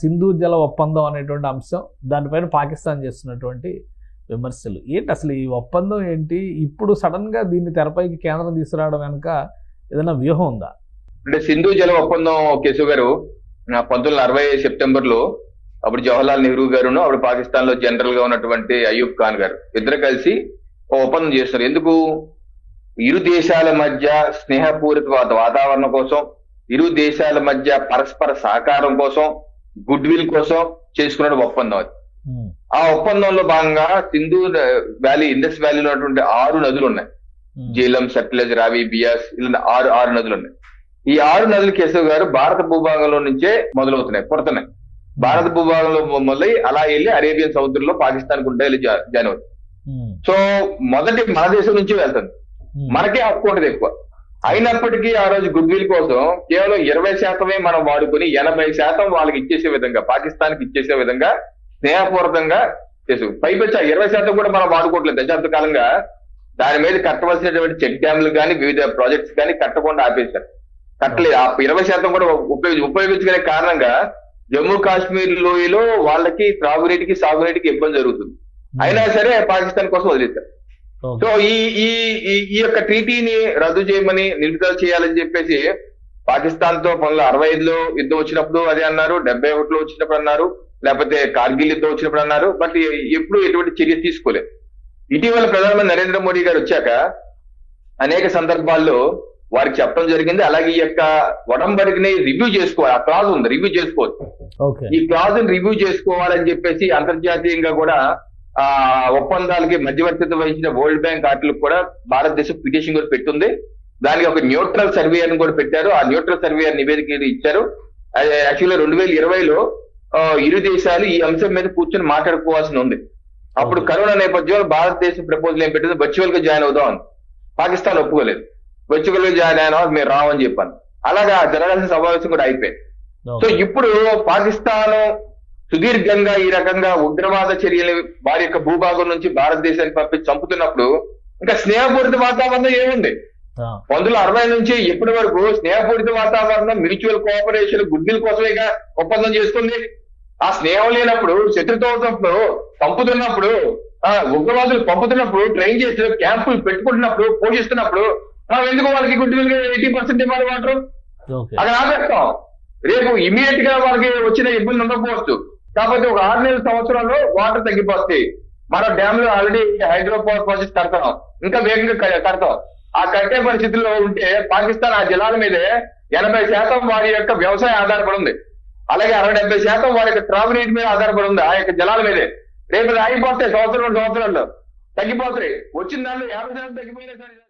సింధు జల ఒప్పందం అనేటువంటి అంశం దానిపైన పాకిస్తాన్ చేస్తున్నటువంటి విమర్శలు. ఏంటి అసలు ఈ ఒప్పందం ఏంటి? ఇప్పుడు సడన్గా దీన్ని తెరపైకి కేంద్రం తీసుకురావడం వెనుక ఏదైనా వ్యూహం ఉందా? అంటే సింధు జల ఒప్పందం కేసు గారు పంతొమ్మిది అరవై సెప్టెంబర్లో అప్పుడు జవహర్లాల్ నెహ్రూ గారును అప్పుడు పాకిస్తాన్లో జనరల్గా ఉన్నటువంటి అయూబ్ ఖాన్ గారు ఇద్దరు కలిసి ఒక ఒప్పందం చేస్తారు ఎందుకు? ఇరు దేశాల మధ్య స్నేహపూరిత వాతావరణం కోసం ఇరు దేశాల మధ్య పరస్పర సహకారం కోసం గుడ్ విల్ కోసం చేసుకున్న ఒప్పందం అది. ఆ ఒప్పందంలో భాగంగా సింధు వ్యాలీ ఇండస్ వ్యాలీలో ఉన్నటువంటి ఆరు నదులు ఉన్నాయి జీలం సట్లెజ్ రావి బియాస్ ఇలా ఆరు ఆరు నదులు ఉన్నాయి ఈ ఆరు నదులు కేశవ్ గారు భారత భూభాగంలో నుంచే మొదలవుతున్నాయి పుడుతున్నాయి. భారత భూభాగంలో మొదలై అలా వెళ్ళి అరేబియన్ సముద్రంలో పాకిస్తాన్ గుండా వెళ్ళి జాయిన్ అవుతుంది. సో మొదటి మన దేశం నుంచి వెళ్తుంది. మనకే హక్కు ఉండదు ఎక్కువ. అయినప్పటికీ ఆ రోజు గుడ్ విల్ కోసం కేవలం ఇరవై శాతమే మనం వాడుకొని ఎనభై శాతం వాళ్ళకి ఇచ్చేసే విధంగా పాకిస్తాన్కి ఇచ్చేసే విధంగా స్నేహపూర్వకంగా చేసు పైపెచ్చి ఇరవై శాతం కూడా మనం వాడుకోవట్లేదు. దశాబ్ద కాలంగా దాని మీద కట్టవలసినటువంటి చెక్ డ్యామ్లు కానీ వివిధ ప్రాజెక్ట్స్ కానీ కట్టకుండా ఆపేశారు. కట్టలేదు ఆ ఇరవై శాతం కూడా ఉపయోగి ఉపయోగించుకునే కారణంగా జమ్మూ కాశ్మీర్ లోయలో వాళ్ళకి త్రాగునీటికి సాగునీటికి ఇబ్బంది జరుగుతుంది. అయినా సరే పాకిస్తాన్ కోసం వదిలేశారు. సో ఈ ఈ ఈ- యొక్క ట్రీటీని రద్దు చేయమని నిలుపుదల చేయాలని చెప్పేసి పాకిస్తాన్తో పంతొమ్మిది అరవై ఐదులో యుద్ధం వచ్చినప్పుడు అదే అన్నారు డెబ్బై ఒకటిలో వచ్చినప్పుడు అన్నారు లేకపోతే కార్గిల్ యుద్ధం వచ్చినప్పుడు అన్నారు బట్ ఎప్పుడు ఎటువంటి చర్య తీసుకోలేదు ఇటీవల ప్రధానమంత్రి నరేంద్ర మోడీ గారు వచ్చాక అనేక సందర్భాల్లో వారికి చెప్పడం జరిగింది. అలాగే ఈ యొక్క ఒడంబడికని రివ్యూ చేసుకోవాలి. ఆ క్లాజ్ ఉంది రివ్యూ చేసుకోవచ్చు. ఈ క్లాజ్ రివ్యూ చేసుకోవాలని చెప్పేసి అంతర్జాతీయంగా కూడా ఆ ఒప్పందాలకి మధ్యవర్తిత్వం వహించిన వరల్డ్ బ్యాంక్ వాటికి కూడా భారతదేశం పిటిషన్ కూడా పెట్టుంది. దానికి ఒక న్యూట్రల్ సర్వే అని కూడా పెట్టారు. ఆ న్యూట్రల్ సర్వే నివేదిక ఇచ్చారు. యాక్చువల్గా రెండు వేల ఇరవైలో ఇరు దేశాలు ఈ అంశం మీద కూర్చొని మాట్లాడుకోవాల్సి ఉంది. అప్పుడు కరోనా నేపథ్యంలో భారతదేశం ప్రపోజల్ ఏం పెట్టింది వర్చువల్గా జాయిన్ అవుదాం అని. పాకిస్తాన్ ఒప్పుకోలేదు. వర్చువల్గా జాయిన్ అయినా మీరు రావని చెప్పాను. అలాగా జరగాల్సిన సమావేశం కూడా అయిపోయింది. సో. ఇప్పుడు పాకిస్తాన్ సుదీర్ఘంగా ఈ రకంగా ఉగ్రవాద చర్యలు వారి యొక్క భూభాగం నుంచి భారతదేశానికి పంపించి చంపుతున్నప్పుడు ఇంకా స్నేహపూరిత వాతావరణం ఏముంది? పంతొమ్మిది అరవై నుంచి ఇప్పటి వరకు స్నేహపూరిత వాతావరణం మ్యూచువల్ కోఆపరేషన్ గుడ్విల్ కోసమేగా ఒప్పందం చేసుకుంది. ఆ స్నేహం లేనప్పుడు శత్రుత్వం ఉన్నప్పుడు పంపుతున్నప్పుడు ఆ ఉగ్రవాదులు పంపుతున్నప్పుడు ట్రైన్ చేసి క్యాంపులు పెట్టుకుంటున్నప్పుడు పోషిస్తున్నప్పుడు మనం ఎందుకు వాళ్ళకి గుడ్విల్ ఎయిటీ పర్సెంట్ ఇవ్వాలి వాటర్? అక్కడ ఆపేస్తాం. రేపు ఇమీడియట్గా వాళ్ళకి వచ్చిన ఇబ్బంది ఉండకపోవచ్చు కాకపోతే ఒక ఆరు నెలల సంవత్సరంలో వాటర్ తగ్గిపోతాయి. మన డ్యామ్లో ఆల్రెడీ హైడ్రో పవర్ ప్రాజెక్ట్ కడతాం. ఇంకా వేగంగా కడతాం. ఆ కట్టే పరిస్థితుల్లో ఉంటే పాకిస్తాన్ ఆ జలాల మీదే ఎనభై శాతం వారి యొక్క వ్యవసాయం ఆధారపడి ఉంది. అలాగే అరవై డెబ్బై శాతం వారి యొక్క త్రాగునీటి మీద ఆధారపడి ఉంది ఆ యొక్క జలాల మీదే. రేపు అది ఆగిపోతాయి సంవత్సరం రెండు సంవత్సరాల్లో తగ్గిపోతాయి. వచ్చిన దానిలో యాభై శాతం తగ్గిపోయినా సరే